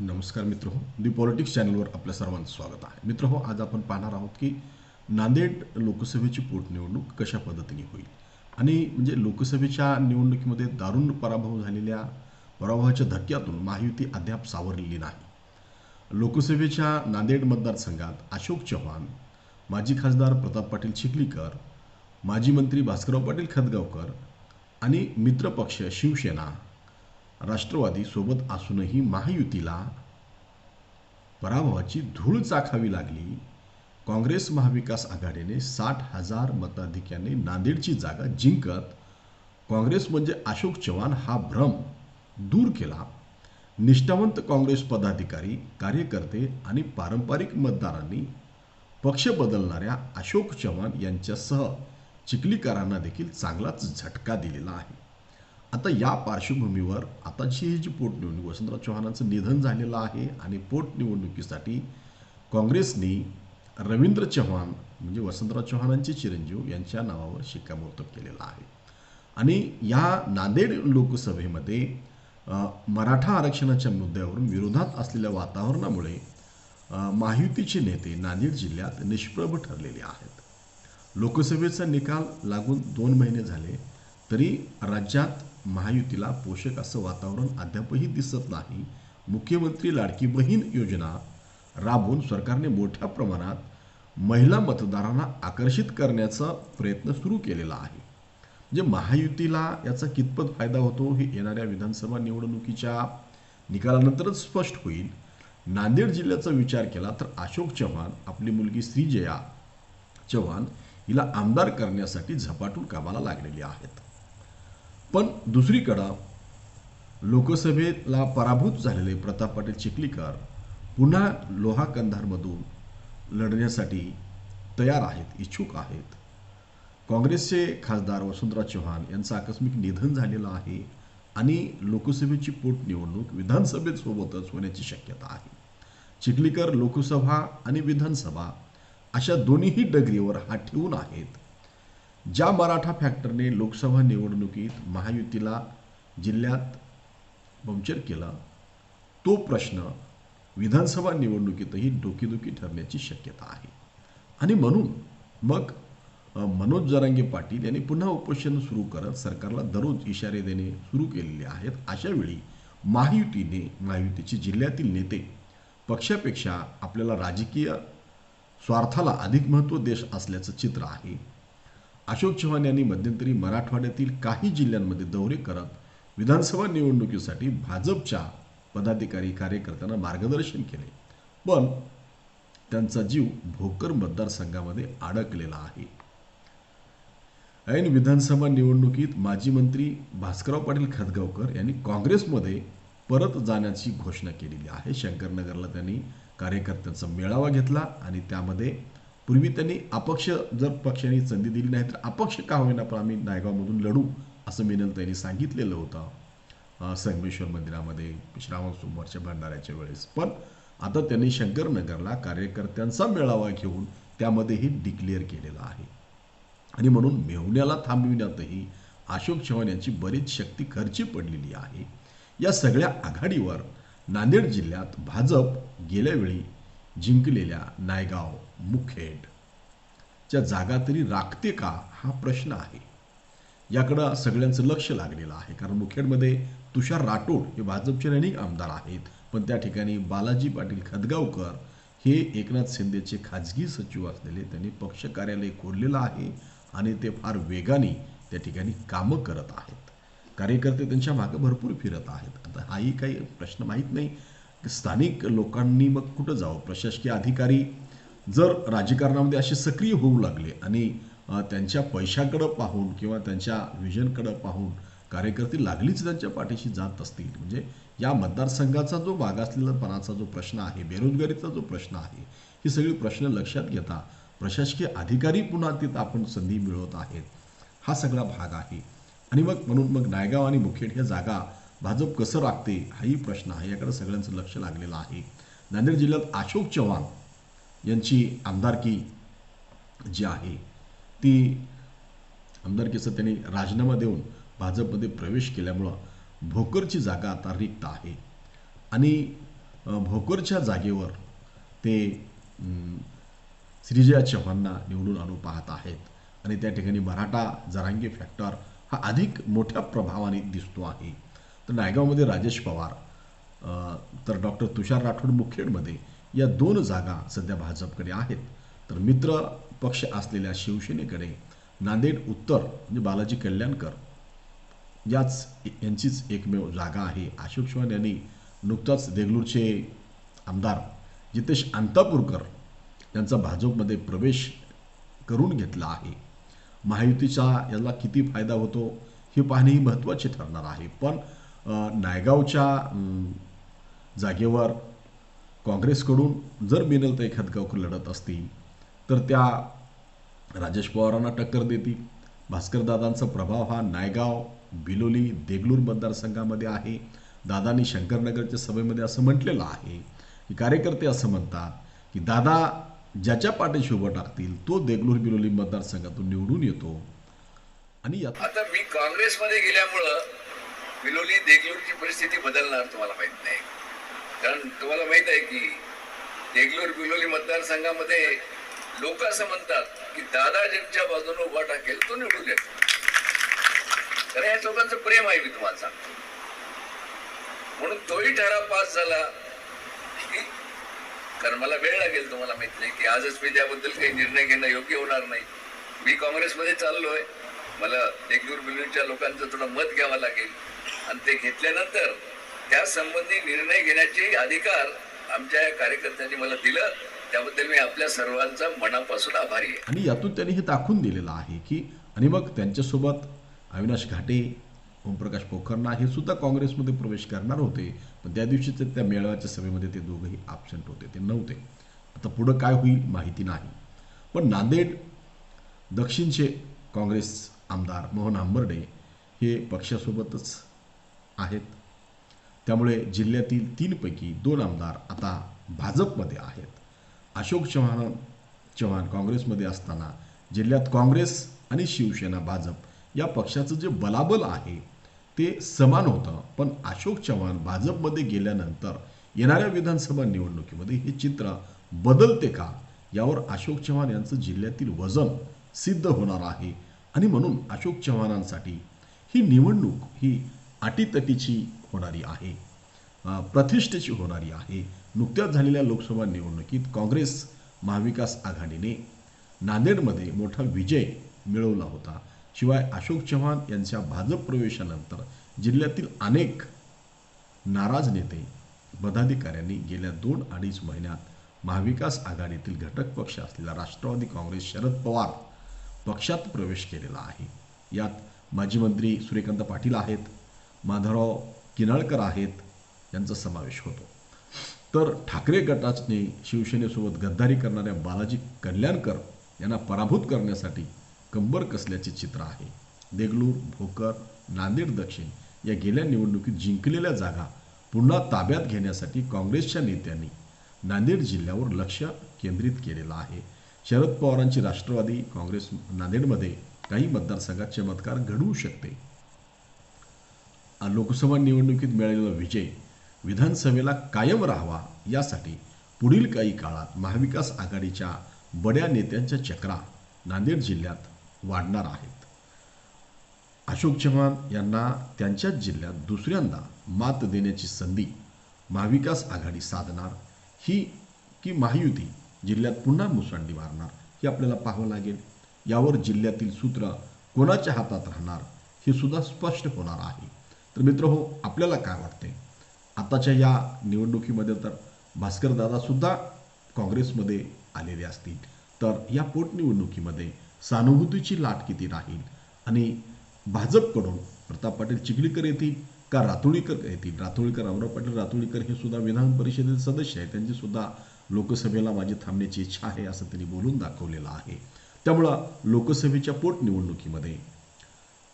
नमस्कार मित्र हो दी पॉलिटिक्स चॅनलवर आपल्या सर्वांचं स्वागत आहे. मित्र हो आज आपण पाहणार आहोत की नांदेड लोकसभेची पोटनिवडणूक कशा पद्धतीने होईल? आणि म्हणजे लोकसभेच्या निवडणुकीमध्ये दारुण पराभव झालेल्या पराभवाच्या धक्क्यातून महायुती अद्याप सावरलेली नाही. लोकसभेच्या नांदेड मतदारसंघात अशोक चव्हाण माजी खासदार प्रताप पाटील चिखलीकर माजी मंत्री भास्करराव पाटील खतगावकर आणि मित्रपक्ष शिवसेना राष्ट्रवादी सोबत असूनही महायुतीला पराभवाची धूळ चाखावी लागली. काँग्रेस महाविकास आघाडीने साठ हजार मताधिक्याने नांदेडची जागा जिंकत. काँग्रेस म्हणजे अशोक चव्हाण हा भ्रम दूर केला. निष्ठावंत काँग्रेस पदाधिकारी कार्यकर्ते आणि पारंपरिक मतदारांनी पक्ष बदलणाऱ्या अशोक चव्हाण यांच्यासह चिखलीकरांना देखील चांगलाच झटका दिलेला आहे. आता या पार्श्वभूमीवर आताची ही जी पोटनिवडणूक वसंतराव चव्हाणांचं निधन झालेलं आहे आणि पोटनिवडणुकीसाठी काँग्रेसने रवींद्र चव्हाण म्हणजे वसंतराव चव्हाणांचे चिरंजीव यांच्या नावावर शिक्कामोर्तब केलेलं आहे. आणि या नांदेड लोकसभेमध्ये मराठा आरक्षणाच्या मुद्द्यावरून विरोधात असलेल्या वातावरणामुळे महायुतीचे नेते नांदेड जिल्ह्यात निष्प्रभ ठरलेले आहेत. लोकसभेचा निकाल लागून दोन महिने झाले तरी राज्यात महायुतीला पोषक असं वातावरण अद्यापही दिसत नाही. मुख्यमंत्री लाडकी बहीण योजना राबवून सरकारने मोठ्या प्रमाणात महिला मतदारांना आकर्षित करण्याचा प्रयत्न सुरू केलेला आहे. म्हणजे महायुतीला याचा कितपत फायदा होतो हे येणाऱ्या विधानसभा निवडणुकीच्या निकालानंतरच स्पष्ट होईल. नांदेड जिल्ह्याचा विचार केला तर अशोक चव्हाण आपली मुलगी श्रीजया चव्हाण हिला आमदार करण्यासाठी झपाटून कामाला लागलेली आहेत. पण दुसरीकडं लोकसभेला पराभूत झालेले प्रताप पाटील चिखलीकर पुन्हा लोहा कंधारमधून लढण्यासाठी तयार आहेत इच्छुक आहेत. काँग्रेसचे खासदार वसुंधरा चव्हाण यांचं आकस्मिक निधन झालेलं आहे आणि लोकसभेची पोटनिवडणूक विधानसभेसोबतच होण्याची शक्यता आहे. चिखलीकर लोकसभा आणि विधानसभा अशा दोन्हीही डगरीवर हात ठेवून आहेत. ज्या मराठा फॅक्टरने लोकसभा निवडणुकीत महायुतीला जिल्ह्यात पंक्चर केला तो प्रश्न विधानसभा निवडणुकीतही डोकेदुखी ठरण्याची शक्यता आहे. आणि म्हणून मग मनोज जरांगे पाटील यांनी पुन्हा उपोषण सुरू करत सरकारला दररोज इशारे देणे सुरू केलेले आहेत. अशावेळी महायुतीने महायुतीचे जिल्ह्यातील नेते पक्षापेक्षा आपल्याला राजकीय स्वार्थाला अधिक महत्त्व देश असल्याचं चित्र आहे. अशोक चव्हाण यांनी मध्यंतरी मराठवाड्यातील काही जिल्ह्यांमध्ये दौरे करत विधानसभा निवडणुकीसाठी भाजपच्या पदाधिकारी कार्यकर्त्यांना मार्गदर्शन केले. पण त्यांचा जीव भोकर मतदारसंघामध्ये अडकलेला आहे. ऐन विधानसभा निवडणुकीत माजी मंत्री भास्करराव पाटील खतगावकर यांनी काँग्रेसमध्ये परत जाण्याची घोषणा केलेली आहे. शंकरनगरला त्यांनी कार्यकर्त्यांचा मेळावा घेतला आणि त्यामध्ये पूर्वी त्यांनी अपक्ष जर पक्षाने संधी दिली नाही तर अपक्ष का होईना? पण आम्ही नायगावमधून लढू असं मिनल त्यांनी सांगितलेलं होतं. संगमेश्वर मंदिरामध्ये श्रावण सोमवारच्या भंडाऱ्याच्या वेळेस. पण आता त्यांनी शंकरनगरला कार्यकर्त्यांचा मेळावा घेऊन त्यामध्येही डिक्लेअर केलेला आहे. आणि म्हणून मेहुण्याला थांबविण्यातही अशोक चव्हाण यांची बरीच शक्ती खर्ची पडलेली आहे. या सगळ्या आघाडीवर नांदेड जिल्ह्यात भाजप गेल्यावेळी जिंकलेल्या नायगाव मुखेड. च्या जागा तरी राखते का हा प्रश्न आहे. याकडं सगळ्यांचं लक्ष लागलेलं आहे. कारण मुखेडमध्ये तुषार राठोड हे भाजपचे रनिंग आमदार आहेत. पण त्या ठिकाणी बालाजी पाटील खदगावकर हे एकनाथ शिंदेचे खाजगी सचिव असलेले त्यांनी पक्ष कार्यालय खोललेलं आहे आणि ते फार वेगाने त्या ठिकाणी कामं करत आहेत. कार्यकर्ते त्यांच्या मागे भरपूर फिरत आहेत. आता हाही काही प्रश्न माहीत नाही. स्थानिक लोकांनी मग कुठं जावं? प्रशासकीय अधिकारी जर राजकारणामध्ये असे सक्रिय होऊ लागले आणि त्यांच्या पैशाकडं पाहून किंवा त्यांच्या व्हिजनकडं पाहून कार्यकर्ते लागलीच त्यांच्या पाठीशी जात असतील. म्हणजे या मतदारसंघाचा जो मागासलेलापणाचा जो प्रश्न आहे बेरोजगारीचा जो प्रश्न आहे ही सगळी प्रश्न लक्षात घेता प्रशासकीय अधिकारी पुन्हा तिथं आपण संधी मिळवत आहेत. हा सगळा भाग आहे. आणि मग म्हणून मग नायगाव आणि मुखेड ह्या जागा भाजप कसं राखते हाही प्रश्न आहे. याकडे सगळ्यांचं लक्ष लागलेलं आहे. नांदेड जिल्ह्यात अशोक चव्हाण यांची आमदारकी जी आहे ती आमदारकीचा त्यांनी राजीनामा देऊन भाजपमध्ये प्रवेश केल्यामुळं भोकरची जागा आता रिक्त आहे. आणि भोकरच्या जागेवर ते श्रीजया चव्हाणना निवडून आणू पाहत आहेत. आणि त्या ठिकाणी मराठा जरांगी फॅक्टर हा अधिक मोठ्या प्रभावाने दिसतो आहे. तर नायगावमध्ये राजेश पवार तर डॉक्टर तुषार राठोड मुखेडमध्ये या दोन जागा सध्या भाजपकडे आहेत. तर मित्र पक्ष असलेल्या शिवसेनेकडे नांदेड उत्तर म्हणजे बालाजी कल्याणकर याच यांचीच एकमेव जागा आहे. अशोक चव्हाण यांनी नुकताच देगलूरचे आमदार जितेश अंतापूरकर यांचा भाजपमध्ये प्रवेश करून घेतला आहे. महायुतीचा याला किती फायदा होतो हे पाहणे ही महत्त्वाचे ठरणार आहे. पण नायगावच्या जागेवर काँग्रेसकडून जर मिनलताई खतगावकर लढत असतील तर त्या राजेश पवारांना टक्कर देतील. भास्करदादांचा प्रभाव हा नायगाव बिलोली देगलूर मतदारसंघामध्ये आहे. दादांनी शंकरनगरच्या सभेमध्ये असं म्हटलेलं आहे की कार्यकर्ते असं म्हणतात की दादा ज्याच्या पाठीशी उभं टाकतील तो देगलूर बिलोली मतदारसंघातून निवडून येतो. आणि आता मी काँग्रेसमध्ये गेल्यामुळं बिलोली देगलूरची परिस्थिती बदलणार तुम्हाला माहीत नाही. कारण तुम्हाला माहीत आहे की देगलूर बिलोली मतदारसंघामध्ये लोक असं म्हणतात की दादा ज्यांच्या बाजूने उभा टाकेल तो निवडून येतो कारण या लोकांचं प्रेम आहे मी तुम्हाला सांगतो. म्हणून तोही ठराव पास झाला. की कारण मला वेळ लागेल तुम्हाला माहीत नाही की आजच मी त्याबद्दल काही निर्णय घेणं योग्य होणार नाही. मी काँग्रेसमध्ये चाललोय. मला देगलूर बिलोलीच्या लोकांचं थोडं मत घ्यावं लागेल. आणि ते घेतल्यानंतर त्या संबंधी निर्णय घेण्याचे अधिकार आमच्या या कार्यकर्त्यांनी मला दिलं. त्याबद्दल मी आपल्या सर्वांचा मनापासून आभारी आहे. आणि यातून त्यांनी हे दाखवून दिलेलं आहे की आणि मग त्यांच्यासोबत अविनाश घाटे ओमप्रकाश पोखरणा हे सुद्धा काँग्रेसमध्ये प्रवेश करणार होते. पण त्या दिवशीच त्या मेळाव्याच्या सभेमध्ये ते दोघंही ॲबसेंट होते ते नव्हते. आता पुढं काय होईल माहिती नाही. पण नांदेड दक्षिणचे काँग्रेस आमदार मोहन आंबर्डे हे पक्षासोबतच आहेत. त्यामुळे जिल्ह्यातील तीनपैकी दोन आमदार आता भाजपमध्ये आहेत. अशोक चव्हाण चव्हाण काँग्रेसमध्ये असताना जिल्ह्यात काँग्रेस आणि शिवसेना भाजप या पक्षाचं जे बलाबल आहे ते समान होतं. पण अशोक चव्हाण भाजपमध्ये गेल्यानंतर येणाऱ्या विधानसभा निवडणुकीमध्ये हे चित्र बदलते का? यावर अशोक चव्हाण यांचं जिल्ह्यातील वजन सिद्ध होणार आहे. आणि म्हणून अशोक चव्हाणांसाठी ही निवडणूक ही अटीतटीची होणारी आहे. प्रतिष्ठेची होणारी आहे. नुकत्याच झालेल्या लोकसभा निवडणुकीत काँग्रेस महाविकास आघाडीने नांदेडमध्ये मोठा विजय मिळवला होता. शिवाय अशोक चव्हाण यांच्या भाजप प्रवेशानंतर जिल्ह्यातील अनेक नाराज नेते पदाधिकाऱ्यांनी गेल्या दोन अडीच महिन्यात महाविकास आघाडीतील घटक पक्ष असलेला राष्ट्रवादी काँग्रेस शरद पवार पक्षात प्रवेश केलेला आहे. यात माजी मंत्री सूर्यकांत पाटील आहेत. माधवराव किनाळकर आहेत यांचा समावेश होतो. तर ठाकरे गटाने शिवसेनेसोबत गद्दारी करणाऱ्या बालाजी कल्याणकर यांना पराभूत करण्यासाठी कंबर कसल्याचे चित्र आहे? देगलूर भोकर नांदेड दक्षिण या गेल्या निवडणुकीत जिंकलेल्या जागा पुन्हा ताब्यात घेण्यासाठी काँग्रेसच्या नेत्यांनी नांदेड जिल्ह्यावर लक्ष केंद्रित केलेलं आहे. शरद पवारांची राष्ट्रवादी काँग्रेस नांदेडमध्ये काही मतदारसंघात चमत्कार घडवू शकते. लोकसभा निवडणुकीत मिळालेला विजय विधानसभेला कायम राहावा यासाठी पुढील काही काळात महाविकास आघाडीच्या बड्या नेत्यांच्या चक्रा नांदेड जिल्ह्यात वाढणार आहेत. अशोक चव्हाण यांना त्यांच्याच जिल्ह्यात दुसऱ्यांदा मात देण्याची संधी महाविकास आघाडी साधणार ही की महायुती जिल्ह्यात पुन्हा मुसंडी मारणार हे आपल्याला पाहावं लागेल. यावर जिल्ह्यातील सूत्र कोणाच्या हातात राहणार हे सुद्धा स्पष्ट होणार आहे. तर मित्र हो आपल्याला काय वाटते आताच्या या निवडणुकीमध्ये तर भास्करदादासुद्धा काँग्रेसमध्ये आलेले असतील. तर या पोटनिवडणुकीमध्ये सहानुभूतीची लाट किती राहील? आणि भाजपकडून प्रताप पाटील चिखलीकर येतील का रातोळीकर येतील? रातोळीकर अमराव पाटील रातोळीकर हे सुद्धा विधान परिषदेचे सदस्य आहेत. त्यांची सुद्धा लोकसभेला माझी थांबण्याची इच्छा आहे असं त्यांनी बोलून दाखवलेलं आहे. त्यामुळं लोकसभेच्या पोटनिवडणुकीमध्ये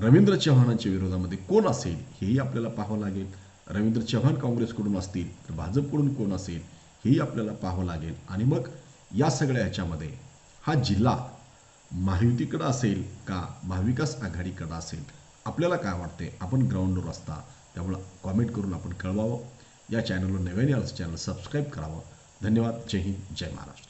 रवींद्र चव्हाणांच्या विरोधामध्ये कोण असेल हेही आपल्याला पाहावं लागेल. रवींद्र चव्हाण काँग्रेसकडून असतील तर भाजपकडून कोण असेल हेही आपल्याला पाहावं लागेल. आणि मग या सगळ्या ह्याच्यामध्ये हा जिल्हा महायुतीकडं असेल का महाविकास आघाडीकडं असेल? आपल्याला काय वाटते आपण ग्राउंडवर असता त्यामुळं कॉमेंट करून आपण कळवावं. या चॅनलवर नव्याने आलं चॅनल सबस्क्राईब करावं. धन्यवाद. जय हिंद. जय महाराष्ट्र.